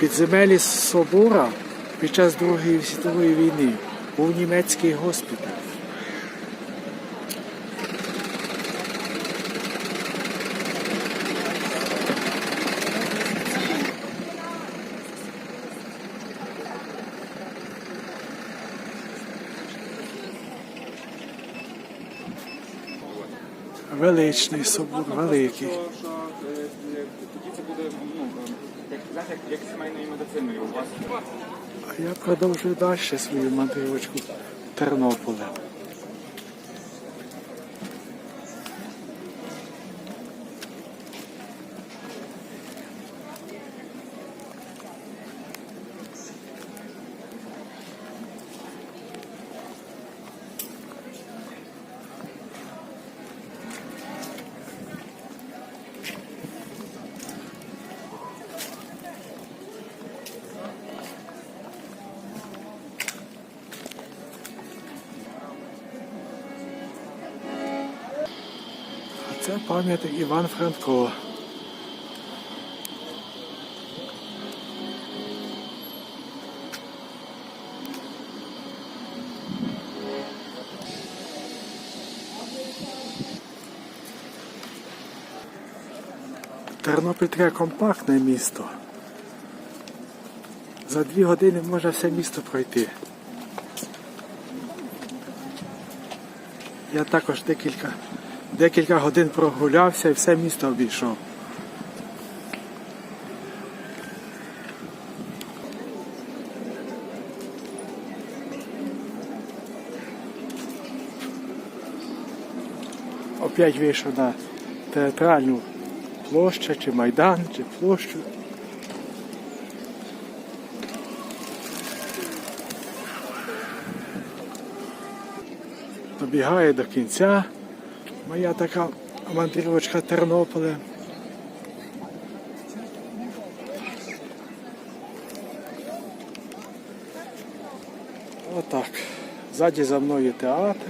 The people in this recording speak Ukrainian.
Підземелі собора під час Другої світової війни був німецький госпіталь. Величний собор, великий. Тоді це буде як сімейною медициною у вас. А я продовжую далі свою мандрівочку Тернополем. Це пам'ятник Іван Франко. Тернопіль таке компактне місто. За дві години можна все місто пройти. Я також декілька, декілька годин прогулявся і все місто обійшов. Опять вийшов на театральну площу, чи майдан, чи площу. Добігає до кінця. Моя така мандрівочка Тернополя. Отак. Ззаді за мною театр.